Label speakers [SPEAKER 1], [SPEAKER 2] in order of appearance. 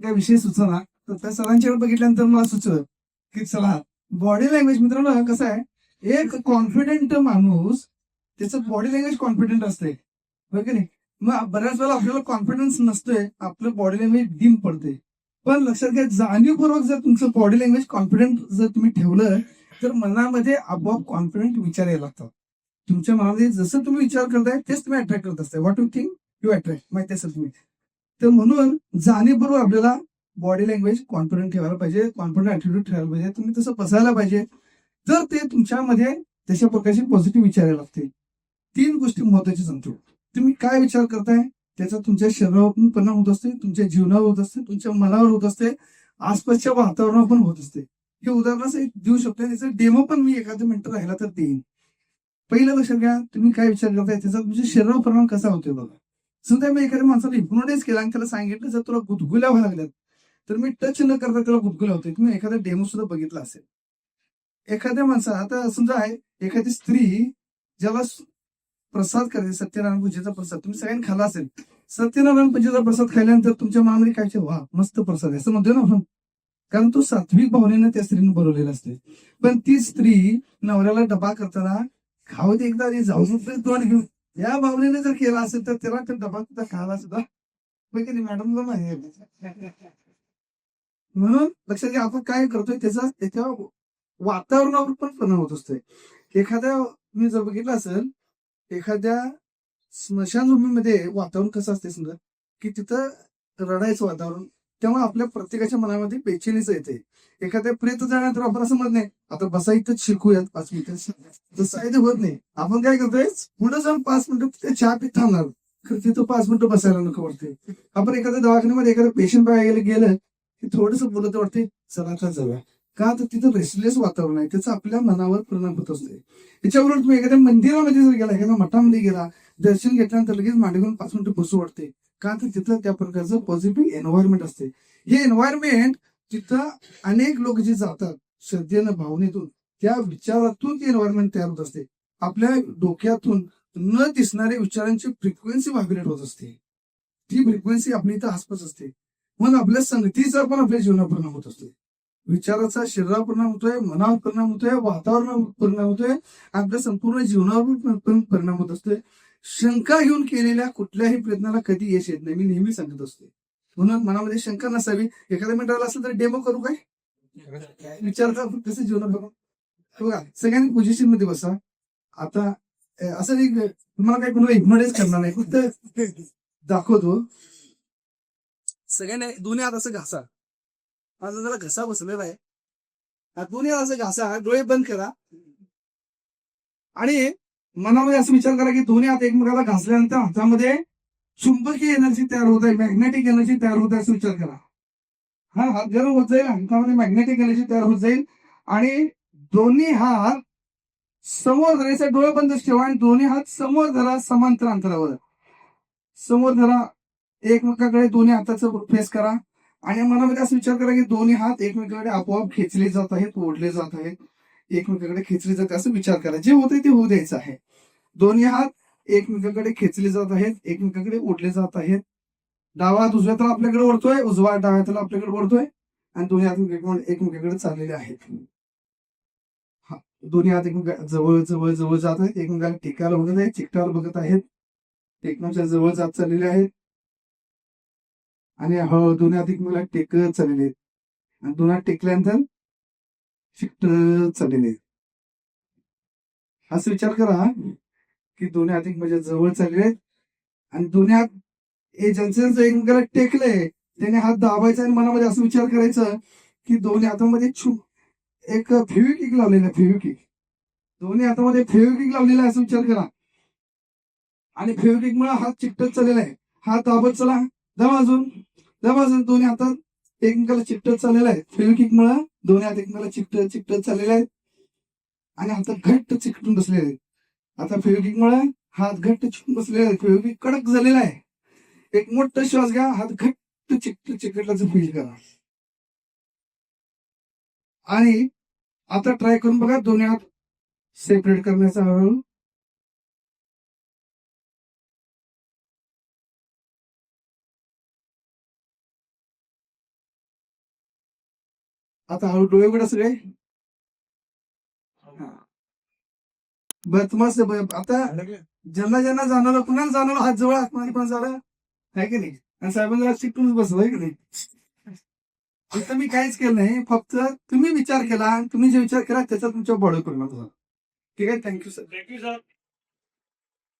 [SPEAKER 1] त्या विषय सुचना? तर त्या सरांच्याकडे बघितल्यानंतर मला सुचलं की चला बॉडी लँग्वेज मित्रांनो कसं आहे? एक कॉन्फिडेंट माणूस त्याचं बॉडी लँग्वेज कॉन्फिडेंट असते बरं की नाही? मग बऱ्याच वेळेला आपल्याला कॉन्फिडन्स नसतोय आपलं बॉडी लँग्वेज डीम पडते पण लक्षात घ्या जाणीवपूर्वक जर तुमचं बॉडी लँग्वेज कॉन्फिडंट जर तुम्ही ठेवलं तर मनामध्ये आपोआप कॉन्फिडंट विचार यायला लागतात. तुमच्या मनामध्ये जसं तुम्ही विचार करताय तेच तुम्ही अट्रॅक्ट करत असताय. What you think you attract माहिती असेल तुम्ही. तर म्हणून जाणीवपूर्वक आपल्याला बॉडी लँग्वेज कॉन्फिडंट ठेवायला पाहिजे कॉन्फिडंट ऍटिट्यूड ठेवायला पाहिजे. तुम्ही तसं बसायला पाहिजे. तर ते तुमच्यामध्ये तशा प्रकारचे पॉझिटिव्ह विचारायला लागते लागतील. तीन गोष्टी महत्त्वाच्या सांगतो. तुम्ही काय विचार करताय? त्याचा तुमच्या शरीरावर पण परिणाम होत असते तुमच्या जीवनावर होत असते तुमच्या मनावर होत असते आसपासच्या वातावरणावर पण होत असते. हे उदाहरण देऊ शकतो त्याचं डेमो पण मी एखादं मिनिटं राहिला तर देईन. पहिलं लक्षात घ्या तुम्ही काय विचार करताय? त्याचा तुमच्या शरीरावर परिणाम कसा होतोय बघा. समजा मी एखाद्या माणसाला हिप्नोटाईज केला आणि त्याला सांगितलं जर तुला गुदगुल्या व्हायला लागल्यात तर मी टच न करता त्याला गुदगुल्या होते तुम्ही एखादा डेमो सुद्धा बघितला असेल. एखाद्या माणसा आता समजा आहे एखादी स्त्री ज्याला प्रसाद करते सत्यनारायण पूजेचा प्रसाद तुम्ही सगळ्यांनी खाला असेल. सत्यनारायण पूजेचा प्रसाद खाल्ल्यानंतर तुमच्या मनामध्ये काय वा मस्त प्रसाद आहे. असं म्हणतो ना आपण. कारण तो सात्विक भावनेनं त्या स्त्रीने बनवलेला असते पण ती स्त्री नवऱ्याला डबा करताना खाऊ दे एकदा जाऊ दे तोंड घेऊन या भावनेने जर केला असेल तर त्याला तो डबा सुद्धा खायला सुद्धा मॅडमला माहिती म्हणून लक्षात घ्या आपण काय करतोय त्याचा त्याच्या वातावरणावर पण परिणाम होत असतोय. एखाद्या मी जर बघितलं असेल एखाद्या स्मशानभूमीमध्ये वातावरण कसं असते समजा की तिथं रडायचं वातावरण त्यामुळे आपल्या प्रत्येकाच्या मनामध्ये बेचैनीच येते. एखाद्या प्रेत जाण्यात आपण असं म्हणत नाही. आता बसा इथंच शिकूयात पाच मिनिटं. तसं आहे ते होत नाही. आपण काय करतोय? पुढे जाऊन पाच मिनिटं ते चहा पित थांबणार. खरं तिथं पाच मिनिटं बसायला नको वाटते आपण एखाद्या दवाखान्यामध्ये एखादं पेशंट बघायला गेलं की थोडस बोलत वाटते चला आता जाऊया. का? तर तिथं रेस्टलेस वातावरण आहे. त्याचा आपल्या मनावर परिणाम होत असतो याच्यावरून तुम्ही एखाद्या मंदिरामध्ये जर गेला एखाद्या मठामध्ये गेला दर्शन घेतल्यानंतर लगेच मांडी पाच मिनिटं बसू वाटते का तर तिथं त्या प्रकारचं पॉझिटिव्ह एन्व्हायरमेंट असते. हे एन्व्हायरमेंट तिथं अनेक लोक जे जातात श्रद्धेनं भावनेतून त्या विचारातून ते एन्व्हायरमेंट तयार होत असते. आपल्या डोक्यातून न दिसणाऱ्या विचारांची फ्रिक्वेन्सी व्हायब्रेट होत असते. ती फ्रिक्वेन्सी आपली इथं आसपास असते. म्हणून आपल्या संगतीचा पण आपल्या जीवनावर परिणाम होत असतो. विचाराचा शरीरावर परिणाम होतोय मनावर परिणाम होतोय वातावरणावर परिणाम होतोय आपल्या संपूर्ण जीवनावर पण परिणाम होत असतोय. शंका घेऊन केलेल्या कुठल्याही प्रयत्नाला कधी यश येत नाही. मी नेहमी सांगत असते. म्हणून मनामध्ये शंका नसावी. एखाद्या मिनिटाला असेल तर डेमो करू काय? विचारता कसं जीवनात बघा. सगळ्यांनी पोझिशनमध्ये बसा. आता असं एक तुम्हाला काय कोणाला इग्नोरेन्स करणार नाही. फक्त दाखवतो. सगळ्यांनी दोन्ही हात असं घासा. माझा जरा घसा बसलेला आहे दोन्ही हात असं घासा. डोळे बंद करा. आणि मनामध्ये असं विचार करा की दोन्ही हात एकमेकाला घासल्यानंतर हातामध्ये चुंबकीय एनर्जी तयार होत आहे मॅग्नेटिक एनर्जी तयार होत आहे असं विचार करा. हा हात गरम होत जाईल हातामध्ये मॅग्नेटिक एनर्जी तयार होत जाईल आणि दोन्ही हात समोर धरायचा डोळे बंद ठेवा आणि दोन्ही हात समोर धरा समांतर अंतरावर. समोर धरा एकमेकाकडे दोन्ही हाताचं फेस करा आणि मनामध्ये असं विचार करा की दोन्ही हात एकमेकाकडे आपोआप खेचले जात आहेत ओढले जात आहेत. एकमेकाकडे खेचले जाते असं विचार करा. जे होते ते होऊ द्यायचं आहे. दोन्ही हात एकमेकाकडे खेचले जात आहेत एकमेकाकडे ओढले जात आहेत. डावा हात उजव्या तर आपल्याकडे ओढतोय उजवा डाव्या हाताला आपल्याकडे ओढतोय आणि दोन्ही हात एकमेकाकडे चाललेले आहेत. हा, दोन्ही हात एकमेका जवळ जवळ जवळ जात आहेत. एकमेकाला टेकायला बघत आहेत चिकटावर बघत आहेत. टेकण्याच्या जवळ जात चाललेले आहेत. आणि हळू दोन्ही हात एकमेकाला टेकत चाललेले आहेत. आणि दोन हात टेकल्यानंतर शिफ्ट चाललेले आहेत. असं विचार करा की दोन्ही हात म्हणजे जवळ चालले आहेत आणि दोन्ही हात हे ज्यांचं एकमेकाला टेकलंय त्याने हात दाबायचा आणि मनामध्ये असं विचार करायचं की दोन्ही हातामध्ये छु एक फेविकिक लावलेला आहे फेविकिक दोन्ही हातामध्ये फेविकिक लावलेला आहे असं विचार करा. आणि फेविकिक मुळे हात चिकटत चाललेला आहे. हात दाबत चला. दाबा अजून. दाबा अजून दोन्ही हातात. एकमेकाला चिकटत चाललेला आहे. फेविकिक मुळे दोन्ही हात एकमेकाला चिकटत चिकटत चाललेले आहेत. आणि हातात घट्ट चिकटून बसलेले आहेत. आता फेविकिक मुळे हात घट्ट चिकटून बसलेले आहेत. फेविकिक कडक झालेला आहे. एक मोठा श्वास घ्या. हात घट्ट चिकट चिकटल्याचं फील करा. आणि आता ट्राय करून बघा दोन्ही हात सेपरेट करण्याचा हळूहळू. आता हळू डोळे उघडा सगळे? हा. बरं तुम्हाला आता ज्यांना ज्यांना जाणवलं कुणाला जाणवलं? हात जवळ आतमध्ये पण झालं? आहे की नाही? आणि साहेबांना चिकटूनच बसलं आहे की नाही? इथं मी काहीच केलं नाही. फक्त तुम्ही विचार केला आणि तुम्ही जे विचार केला त्याचा तुमच्या बॉडी परिणाम झाला. ठीक आहे? Thank you sir
[SPEAKER 2] thank you sir